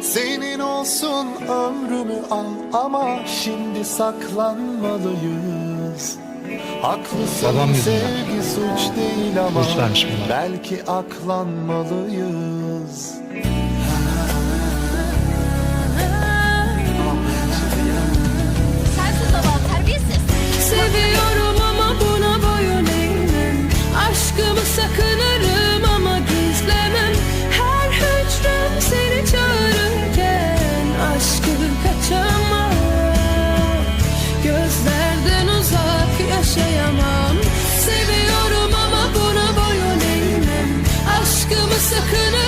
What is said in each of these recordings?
Senin olsun ömrümü al ama şimdi saklanmalıyız. Haklısın Babam sevgi suç değil ama belki aklanmalıyız. Aşkımı sakınırım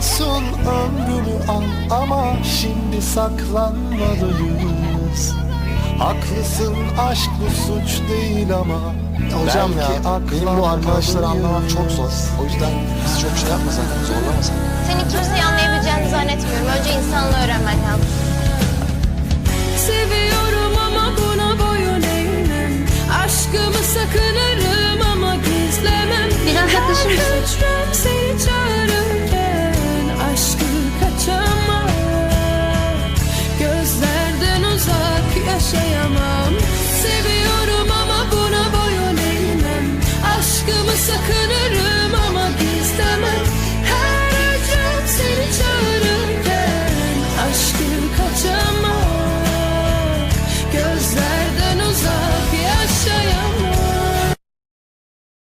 olsun ömrümü al ama şimdi saklanmalıyız. Haklısın aşk bu suç değil ama Hocam ya belki benim bu arkadaşları anlamak çok zor. O yüzden bizi çok şey yapmasak, zorlamasak. Seni kimseyi anlayabileceğini zannetmiyorum. Önce insanlığı öğrenmen lazım. Seviyorum ama buna boyun eğmem Aşkımı sakınırım ama gizlemem Biraz yaklaşır mısın?